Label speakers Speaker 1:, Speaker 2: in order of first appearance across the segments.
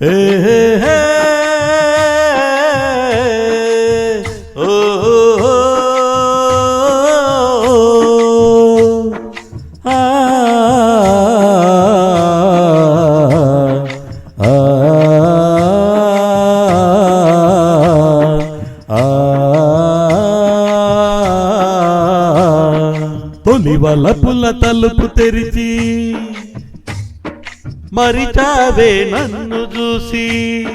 Speaker 1: తొలి వలపుల తలుపు తెరిచి మరిచావే నన్ను చూసి.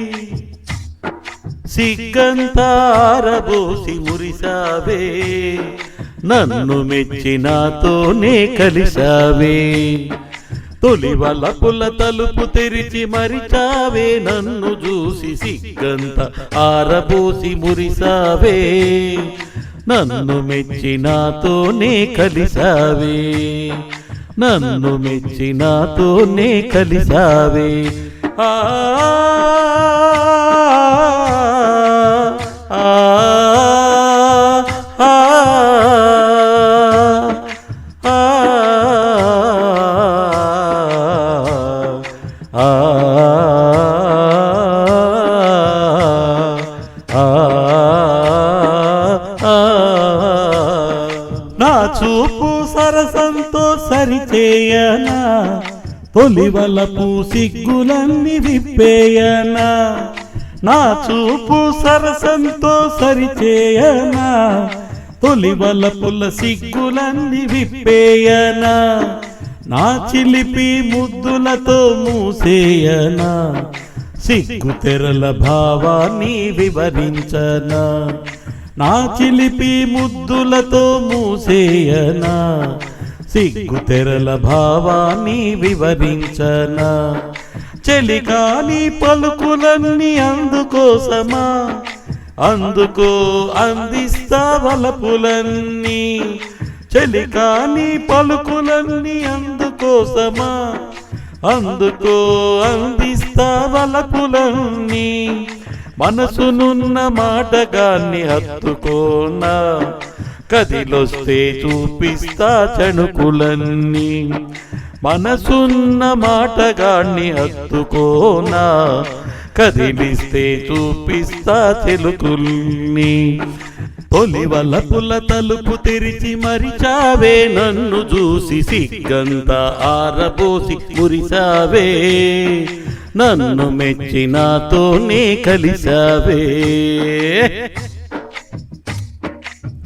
Speaker 1: సిగ్గంతారబోసి మురిసావే. నన్ను మెచ్చి నాతోనే కలిసావే తొలి వలపుల తలుపు తెరిచి మరిచావే. నన్ను చూసి సిగ్గంత ఆరబోసి మురిసావే. నన్ను మెచ్చి నాతోనే కలిసావే నన్ను మెచ్చి నాతోనే కలిసావే ఆ నా చూపు విప్పేయనా? తొలివలపు సిగ్గులన్నీ విప్పేయనా? నా చూపు సరసంతో సరిచేయనా? తొలివలపుల సిగ్గులన్నీ విప్పేయనా? నా చిలిపి ముద్దులతో మూసేయనా? సిగ్గు తెరల భావాన్ని వివరించనా? నా చిలిపి ముద్దులతో మూసేయనా? సిగ్గు తెరల భావాన్ని వివరించనా? చెలికాని పలుకులన్నీ అందుకోసమా? అందుకో అందిస్తా వలపులన్నీ. చెలికాని పలుకులన్నీ అందుకోసమా? అందుకో అందిస్తా వలపులన్నీ. మనసునున్న మాటగాన్ని హత్తుకోనా? కదిలొస్తే చూపిస్తా చణుకులన్నీ మనసున్న మాటగాణ్ణి అత్తుకోనా కదిలిస్తే చూపిస్తా చెలుకుల్ని. తొలి వలపుల తలుపు తెరిచి మరిచావే. నన్ను చూసి సిగ్గంతా ఆరబోసి మురిసావే. నన్ను మెచ్చి నాతోనే కలిసావే.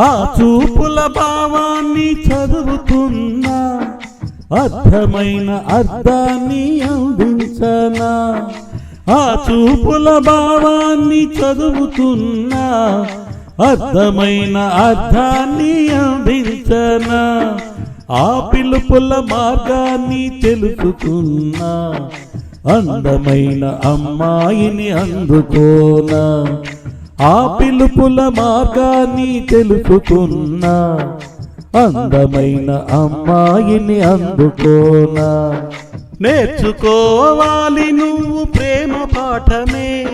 Speaker 1: ఆ చూపుల భావాన్ని చదువుతున్నా అర్థమైన అర్థాన్ని అందించనా. ఆ చూపుల భావాన్ని చదువుతున్నా అర్థమైన అర్థాన్ని అందించనా. ఆ పిలుపుల మార్గాన్ని తెలుసుకున్నా అందమైన అమ్మాయిని అందుకోనా. ఆ పిలుపుల మార్గాన్ని తెలుసుకున్నా అందమైన అమ్మాయిని అందుకోనా. నేర్చుకోవాలి నువ్వు ప్రేమ పాఠమే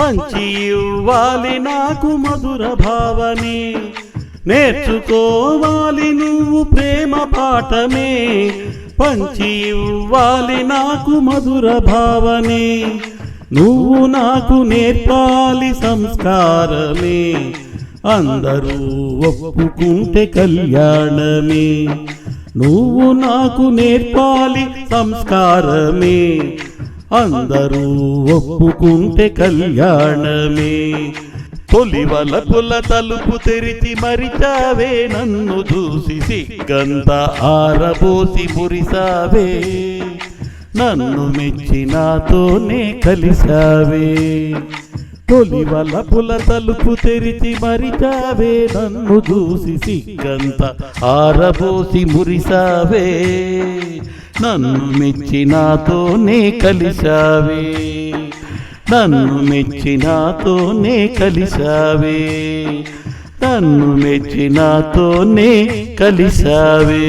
Speaker 1: పంచి ఇవ్వాలి నాకు మధుర భావని. నేర్చుకోవాలి నువ్వు ప్రేమ పాఠమే పంచి ఇవ్వాలి నాకు మధుర భావనే. నువ్వు నాకు నేర్పాలి సంస్కారమే. అందరూ ఒప్పుకుంటే కళ్యాణమే. నువ్వు నాకు నేర్పాలి సంస్కారమే. అందరూ ఒప్పుకుంటే కళ్యాణమే. తొలివల పుల తలుపు తెరిచి మరిచావే నన్ను చూసి సిగ్గంత ఆరబోసి మురిసావే. నన్ను మెచ్చి నాతోనే కలిశావే. తొలి వల్ల పుల తలుపు తెరిచి మరిచావే. నన్ను చూసి సిగ్గంత ఆరబోసి మురిసావే నన్ను మెచ్చి నాతోనే కలిసావే నన్ను మెచ్చి నాతోనే కలిసావే నన్ను మెచ్చి నాతోనే కలిసావే